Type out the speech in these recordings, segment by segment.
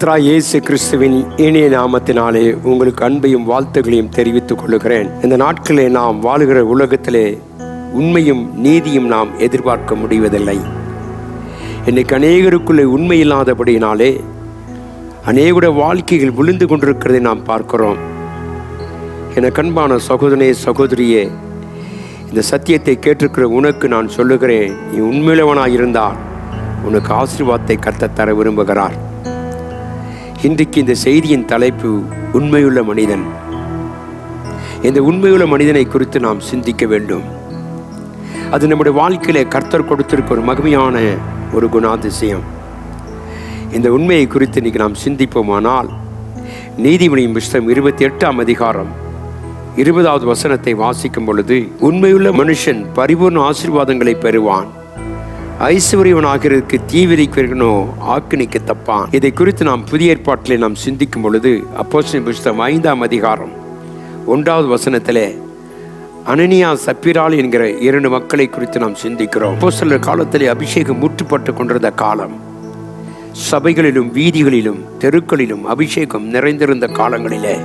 கத்ரா இயேசு கிறிஸ்துவின் இனிய நாமத்தினாலே உங்களுக்கு அன்பையும் வாழ்த்துகளையும் தெரிவித்துக் கொள்கிறேன் இந்த நாட்களே நாம் வாழுகிற உலகத்திலே உண்மையும் நீதியும் நாம் எதிர்பார்க்க முடிவதில்லை. இன்னைக்கு அநேகருக்குள்ளே உண்மை இல்லாதபடியினாலே அநேகுடைய வாழ்க்கைகள் விழுந்து கொண்டிருக்கிறதை நாம் பார்க்கிறோம். என கண்பான சகோதரனே சகோதரியே இந்த சத்தியத்தை கேட்டிருக்கிற உனக்கு நான் சொல்லுகிறேன். நீ உண்மையிலவனாக இருந்தால் உனக்கு ஆசீர்வாதத்தை கத்த தர விரும்புகிறார். இன்றைக்கு இந்த செய்தியின் தலைப்பு உண்மையுள்ள மனிதன். இந்த உண்மையுள்ள மனிதனை குறித்து நாம் சிந்திக்க வேண்டும். அது நம்முடைய வாழ்க்கையில கர்த்தர் கொடுத்திருக்க ஒரு மகிமையான ஒரு குணாதிசயம். இந்த உண்மையை குறித்து இன்னைக்கு நாம் சிந்திப்போமானால் நீதிமணியின் புஸ்தகம் இருபத்தி எட்டாம் அதிகாரம் இருபதாவது வசனத்தை வாசிக்கும் பொழுது உண்மையுள்ள மனுஷன் பரிபூர்ண ஆசீர்வாதங்களை பெறுவான். ஐஸ்வர்யவனாகிறதுக்கு தீவிரிக்கிறனோ ஆக்கினிக்கு தப்பான். இதை குறித்து நாம் புதிய ஏற்பாட்டில் நாம் சிந்திக்கும் பொழுது அப்போஸ்தலன் புஸ்தம் ஐந்தாம் அதிகாரம் ஒன்றாவது வசனத்திலே அனனியா சப்பிரால் என்கிற இரண்டு மக்களை குறித்து நாம் சிந்திக்கிறோம். அப்போஸ்தலர் காலத்திலே அபிஷேகம் முற்றுப்பட்டு கொண்டிருந்த காலம் சபைகளிலும் வீதிகளிலும் தெருக்களிலும் அபிஷேகம் நிறைந்திருந்த காலங்களிலே.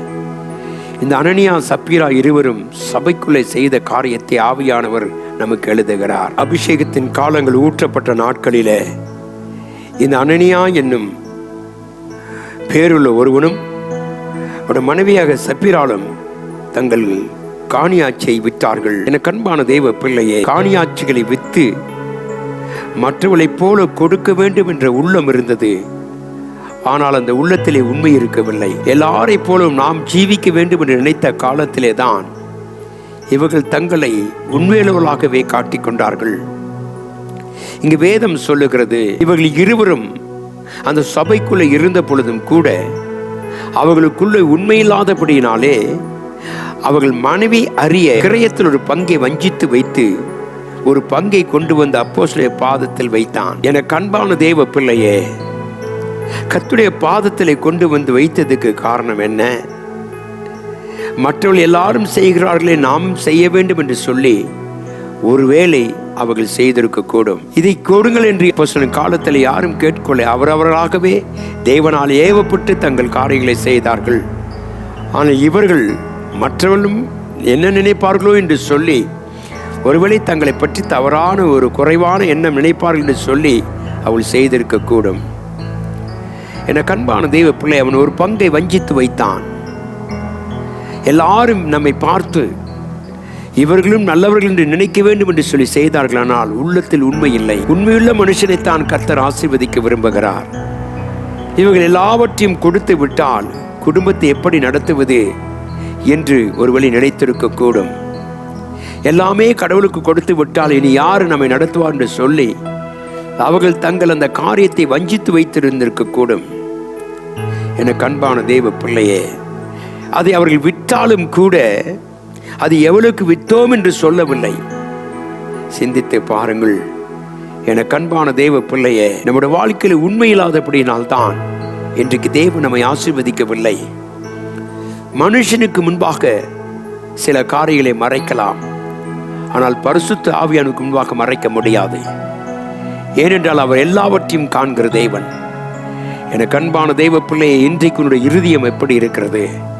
இந்த அனனியா சப்பீரா இருவரும் சபைக்குள்ளே செய்த காரியத்தை ஆவியானவர் நமக்கு எழுதுகிறார். அபிஷேகத்தின் காலங்கள் ஊற்றப்பட்ட நாட்களிலே இந்த அனனியா என்னும் பேருள்ள ஒருவனும் அவருடைய மனைவியாக சப்பிராலும் தங்கள் காணியாட்சியை விற்றார்கள். என கண்பான தெய்வ பிள்ளையே காணியாட்சிகளை விற்று மற்றவளைப் போல கொடுக்க வேண்டும் என்ற உள்ளம் இருந்தது. ஆனால் அந்த உள்ளத்திலே உண்மை இருக்கவில்லை. எல்லாரை போலும் நாம் ஜீவிக்க வேண்டும் என்று நினைத்த காலத்திலே தான் இவர்கள் தங்களை உண்மையுள்ளவர்களாகவே காட்டிக்கொண்டார்கள். இங்கு வேதம் சொல்லுகிறது இவர்கள் இருவரும் அந்த சபைக்குள்ளே இருந்த பொழுதும் கூட அவர்களுக்குள்ளே உண்மையில்லாதபடியினாலே அவர்கள் மனைவி அறிய கிரயத்தில் ஒரு பங்கை வஞ்சித்து வைத்து ஒரு பங்கை கொண்டு வந்து அப்போஸ்தலருடைய பாதத்தில் வைத்தான். என கண்பான தேவ பிள்ளையே கத்துடைய பாதத்திலே கொண்டு வந்து வைத்ததுக்கு காரணம் என்ன? மற்றவர்கள் எல்லாரும் செய்கிறார்களே நாம் செய்ய வேண்டும் என்று சொல்லி ஒருவேளை அவர்கள் செய்திருக்க கூடும் இதை கொடுங்கள் என்று இப்போ காலத்தில் யாரும் கேட்கொள்ள அவரவர்களாகவே தேவனால் ஏவப்பட்டு தங்கள் காரியங்களை செய்தார்கள். ஆனால் இவர்கள் மற்றவர்களும் என்ன நினைப்பார்களோ என்று சொல்லி ஒருவேளை தங்களை பற்றி தவறான ஒரு குறைவான எண்ணம் நினைப்பார்கள் என்று சொல்லி அவள் செய்திருக்க கூடும் என கண்பான தெய்வ பிள்ளை அவன் ஒரு பங்கை வஞ்சித்து வைத்தான். எல்லாரும் நம்மை பார்த்து இவர்களும் நல்லவர்கள் என்று நினைக்க வேண்டும் என்று சொல்லி செய்தார்கள் ஆனால் உள்ளத்தில் உண்மை இல்லை. உண்மையுள்ள மனுஷனை தான் கர்த்தர் ஆசீர்வதிக்க விரும்புகிறார். இவர்கள் எல்லாவற்றையும் கொடுத்து விட்டால் குடும்பத்தை எப்படி நடத்துவது என்று ஒரு வழி நினைத்திருக்க கூடும் எல்லாமே கடவுளுக்கு கொடுத்து விட்டால் இனி யார் நம்மை நடத்துவார் என்று சொல்லி அவர்கள் தங்கள் அந்த காரியத்தை வஞ்சித்து வைத்திருந்திருக்க கூடும் என கண்பான தேவ பிள்ளையே அதை அவர்கள் விற்றாலும் கூட அது எவ்வளவுக்கு விற்றோம் என்று சொல்லவில்லை. சிந்தித்து பாருங்கள். என கண்பான தேவ பிள்ளையே நம்முடைய வாழ்க்கையில் உண்மையில்லாதபடியினால்தான் இன்றைக்கு தேவன் நம்மை ஆசீர்வதிக்கவில்லை. மனுஷனுக்கு முன்பாக சில காரியங்களை மறைக்கலாம். ஆனால் பரிசுத்த ஆவியானுக்கு முன்பாக மறைக்க முடியாது. ஏனென்றால் அவர் எல்லாவற்றையும் காண்கிற தேவன். என கண்பான தெய்வ பிள்ளையை இன்றைக்கு உன்னுடைய இருதயம் எப்படி இருக்கிறது?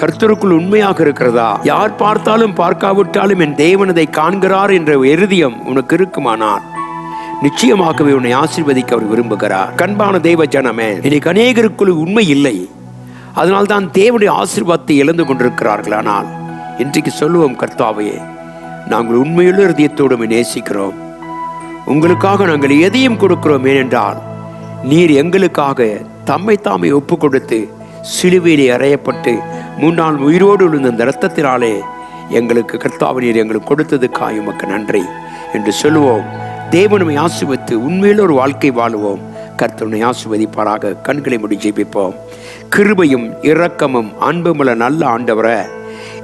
கர்த்தருக்குள் உண்மையாக இருக்கிறதா? யார் பார்த்தாலும் பார்க்காவிட்டாலும் என் தேவன் அதை காண்கிறார் என்ற இறுதியம் உனக்கு இருக்குமானால் நிச்சயமாகவே உன்னை ஆசீர்வதிக்க அவர் விரும்புகிறார். கண்பான தெய்வ ஜனமே இன்னைக்கு அநேகருக்குள் உண்மை இல்லை. அதனால் தான் தேவனுடைய ஆசீர்வாதத்தை இழந்து கொண்டிருக்கிறார்கள் ஆனால் இன்றைக்கு சொல்லுவோம் கர்த்தாவையே நாங்கள் உண்மையுள்ள இருதயத்தோடு நேசிக்கிறோம். உங்களுக்காக நாங்கள் எதையும் கொடுக்கிறோம் ஏனென்றால் நீர் எங்களுக்காக தம்மை தாமை ஒப்பு கொடுத்து சிலுவையிலே அறையப்பட்டு முன்னால் உயிரோடு விழுந்த அந்த இரத்தத்தினாலே எங்களுக்கு கர்த்தாவரியர் எங்களுக்கு கொடுத்ததுக்காக உமக்கு நன்றி என்று சொல்லுவோம். தேவனுமை ஆசிர்வத்து உண்மையில் ஒரு வாழ்க்கை வாழுவோம். கர்த்தனை ஆசிர்வதிப்பாராக. கண்களை முடி ஜெபிப்போம். கிருபையும் இரக்கமும் அன்புமுள்ள நல்ல ஆண்டவரை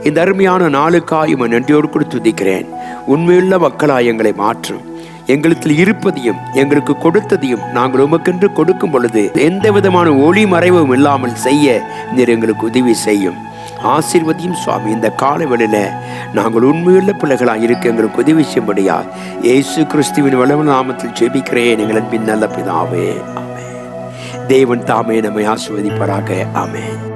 இந்த அருமையான நாளுக்காயும் நன்றியோடு கூட துதிக்கிறேன். உண்மையுள்ள மக்களாய் எங்களை மாற்றும் எங்களுக்கு இருப்பதையும் எங்களுக்கு கொடுத்ததையும் நாங்கள் உமக்கென்று கொடுக்கும் பொழுது எந்த விதமான ஒளி மறைவும் இல்லாமல் செய்ய நீர் எங்களுக்கு உதவி செய்யும். ஆசீர்வதியும் சுவாமி இந்த காலவெளியில நாங்கள் உண்மையுள்ள பிள்ளைகளாக இருக்க எங்களுக்கு உதவி செய்யும்படியா இயேசு கிறிஸ்துவின் வளவ நாமத்தில் ஜெபிக்கிறேன் எங்கள் அன்பின் நல்ல பிதாவே. ஆமே தேவன் தாமே நம்மை ஆசிர்வதிப்பாராக. ஆமே